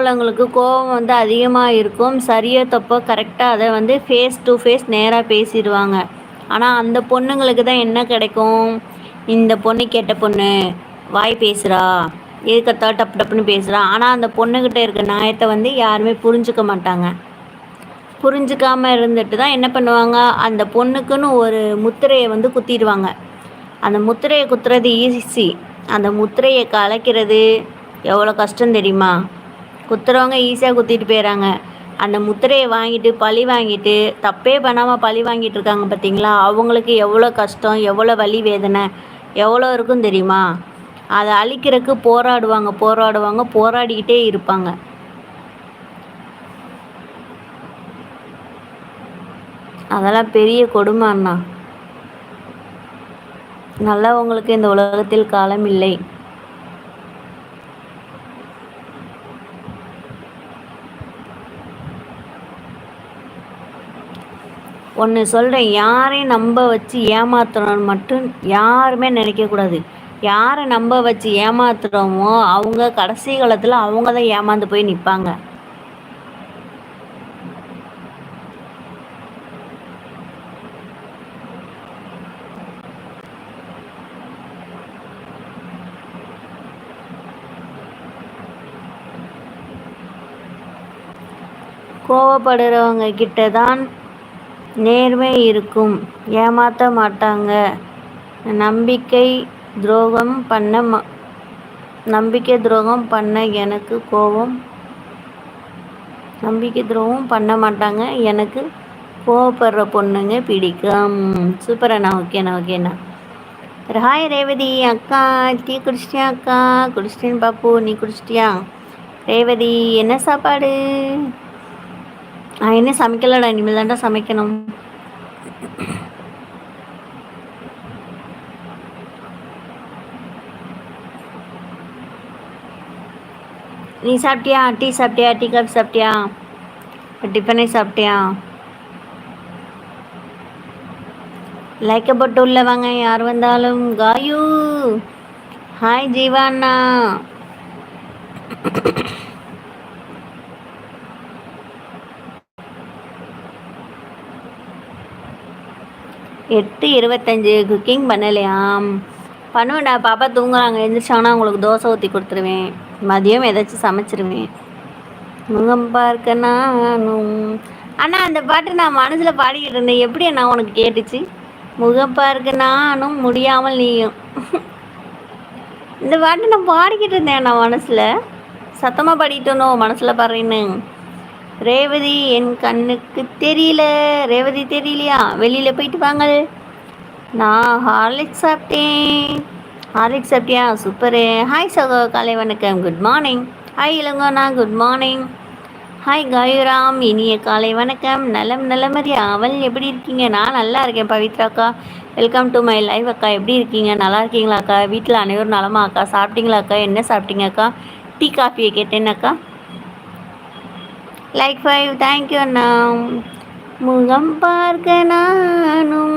உள்ளவங்களுக்கு கோபம் வந்து அதிகமாக இருக்கும் சரியோ தப்போ கரெக்டாக அதை வந்து ஃபேஸ் டு ஃபேஸ் நேராக பேசிடுவாங்க. ஆனால் அந்த பொண்ணுங்களுக்கு தான் என்ன கிடைக்கும்? இந்த பொண்ணு கெட்ட பொண்ணு வாய் பேசுகிறா எதுக்கத்தா டப்பு டப்புன்னு பேசுகிறா ஆனால் அந்த பொண்ணுக்கிட்ட இருக்க நியாயத்தை வந்து யாருமே புரிஞ்சுக்க மாட்டாங்க. புரிஞ்சுக்காமல் இருந்துட்டு தான் என்ன பண்ணுவாங்க? அந்த பொண்ணுக்குன்னு ஒரு முத்திரையை வந்து குத்திடுவாங்க. அந்த முத்திரையை குத்துறது ஈஸி அந்த முத்திரையை கலைக்கிறது எவ்வளோ கஷ்டம் தெரியுமா? குத்துறவங்க ஈஸியாக குத்திட்டு போயிடறாங்க அந்த முத்திரையை வாங்கிட்டு பழி வாங்கிட்டு தப்பே பண்ணாமல் பழி வாங்கிட்டு இருக்காங்க பார்த்தீங்களா அவங்களுக்கு எவ்வளோ கஷ்டம் எவ்வளோ வலி வேதனை எவ்வளோ இருக்கும் தெரியுமா? அதை அழிக்கிறதுக்கு போராடுவாங்க போராடுவாங்க போராடிக்கிட்டே இருப்பாங்க. அதெல்லாம் பெரிய கொடுமை அண்ணா. நல்லவங்களுக்கு இந்த உலகத்தில் காலம் இல்லை. ஒன்று சொல்கிறேன் யாரையும் நம்ப வச்சு ஏமாத்துறோன்னு மட்டும் யாருமே நினைக்கக்கூடாது யாரை நம்ப வச்சு ஏமாத்துறோமோ அவங்க கடைசி காலத்தில் அவங்க தான் ஏமாந்து போய் நிற்பாங்க கோவப்படுறவங்க கிட்ட தான் நேர்மை இருக்கும். ஏமாற்ற மாட்டாங்க. நம்பிக்கை துரோகம் பண்ண நம்பிக்கை துரோகம் பண்ண எனக்கு கோபம் நம்பிக்கை துரோகம் பண்ண மாட்டாங்க. எனக்கு கோவப்படுற பொண்ணுங்க பிடிக்கும். சூப்பர் அண்ணா ஓகேண்ணா ஓகேண்ணா ஹாய் ரேவதி அக்கா டீ குடிச்சிட்டியா அக்கா? குடிச்சிட்டேன்னு பாப்பு நீ குடிச்சிட்டியா? ரேவதி என்ன சாப்பாடு? நான் என்ன சமைக்கலடா இனிமேல் தான்டா சமைக்கணும். நீ சாப்பிட்டியா? டீ சாப்பிட்டியா? டீ காஃபி சாப்பிட்டியா? டிஃபனே சாப்பிட்டியா? லைக்க போட்டு உள்ள வாங்க யார் வந்தாலும். காயு. ஹாய் ஜீவாண்ணா. எட்டு இருபத்தஞ்சி குக்கிங் பண்ணலையாம் பண்ணுவேன்டா பாப்பா தூங்குறாங்க. எழுந்திரிச்சாங்கன்னா உங்களுக்கு தோசை ஊற்றி கொடுத்துருவேன். மதியம் ஏதாச்சும் சமைச்சிருவேன். முகம் பார்க்க அண்ணா அந்த பாட்டு நான் மனசில் பாடிக்கிட்டு இருந்தேன். எப்படி அண்ணா உனக்கு கேட்டுச்சு? முகம் பார்க்க நானும் முடியாமல் நீயும். இந்த பாட்டு நான் பாடிக்கிட்டு இருந்தேன் நான் மனசில். சத்தமாக பாடிட்டோனோ மனசில் பாடுறேன்னு. ரேவதி என் கண்ணுக்கு தெரியல. ரேவதி தெரியலையா? வெளியில் போயிட்டு வாங்க நான் ஹார்லிக்ஸ் சாப்பிட்டேன். ஹார்லிக்ஸ் சாப்பிட்டியா? சூப்பரு ஹாய் சகோ காலை வணக்கம். குட் மார்னிங் ஹாய் இளங்கோனா. குட் மார்னிங் ஹாய் காயுராம் இனிய காலை வணக்கம். நலம் நலமரியா அவள் எப்படி இருக்கீங்க? நான் நல்லா இருக்கேன் பவித்ராக்கா வெல்கம் டு மை லைஃப் அக்கா. எப்படி இருக்கீங்க? நல்லா இருக்கீங்களா அக்கா? வீட்டில் அனைவரும் நலமா அக்கா? சாப்பிட்டீங்களா அக்கா? என்ன சாப்பிட்டீங்க அக்கா? டீ காஃபியை கேட்டேன்னாக்கா லைக் ஃபைவ் தேங்க்யூ அண்ணா. முகம் பார்க்க நானும்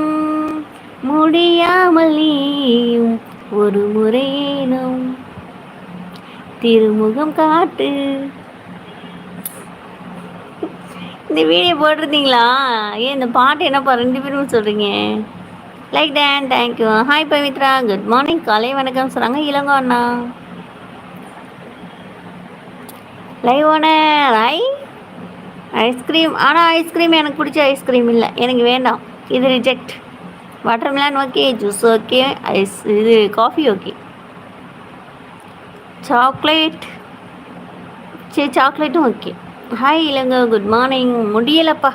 முடியாமல் நீயும் ஒரு முறையேனும் திருமுகம் காட்டு. இந்த வீடியோ போட்டிருந்தீங்களா? ஏன் இந்த பாட்டு என்னப்பா ரெண்டு பேரும் சொல்கிறீங்க like ten thank you hi Pavithra. Good morning காலை வணக்கம் சொல்கிறாங்க இளங்கோ அண்ணா. Live owner I ice cream ஆனால் ஐஸ்கிரீம் எனக்கு பிடிச்ச ஐஸ்கிரீம் இல்லை. எனக்கு வேண்டாம். இது reject watermelon okay juice okay ice இது காஃபி ஓகே சாக்லேட் சரி சாக்லேட்டும் ஓகே ஹாய் இல்லைங்க குட் மார்னிங் முடியலப்பா.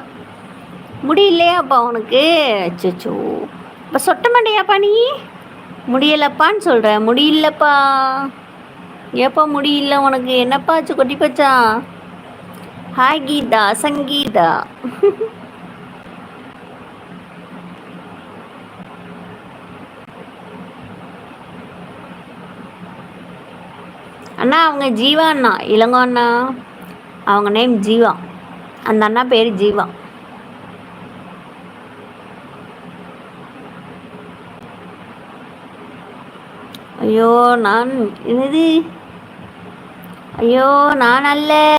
முடியலையாப்பா உனக்கு? அச்சோ இப்போ சொட்ட மாட்டேயாப்பா நீ? முடியலப்பான்னு சொல்கிற முடியலப்பா. ஏப்பா முடியல உனக்கு? என்னப்பா ஆச்சு கொட்டி பச்சா? ஹாய் கீதா சங்கீதா அண்ணா அவங்க ஜீவா அண்ணா. இளங்கோ அண்ணா. அவங்க நேம் ஜீவா. அந்த அண்ணா பேர் ஜீவா. ஐயோ நான் என்னது? ஐயோ நான் அல்ல.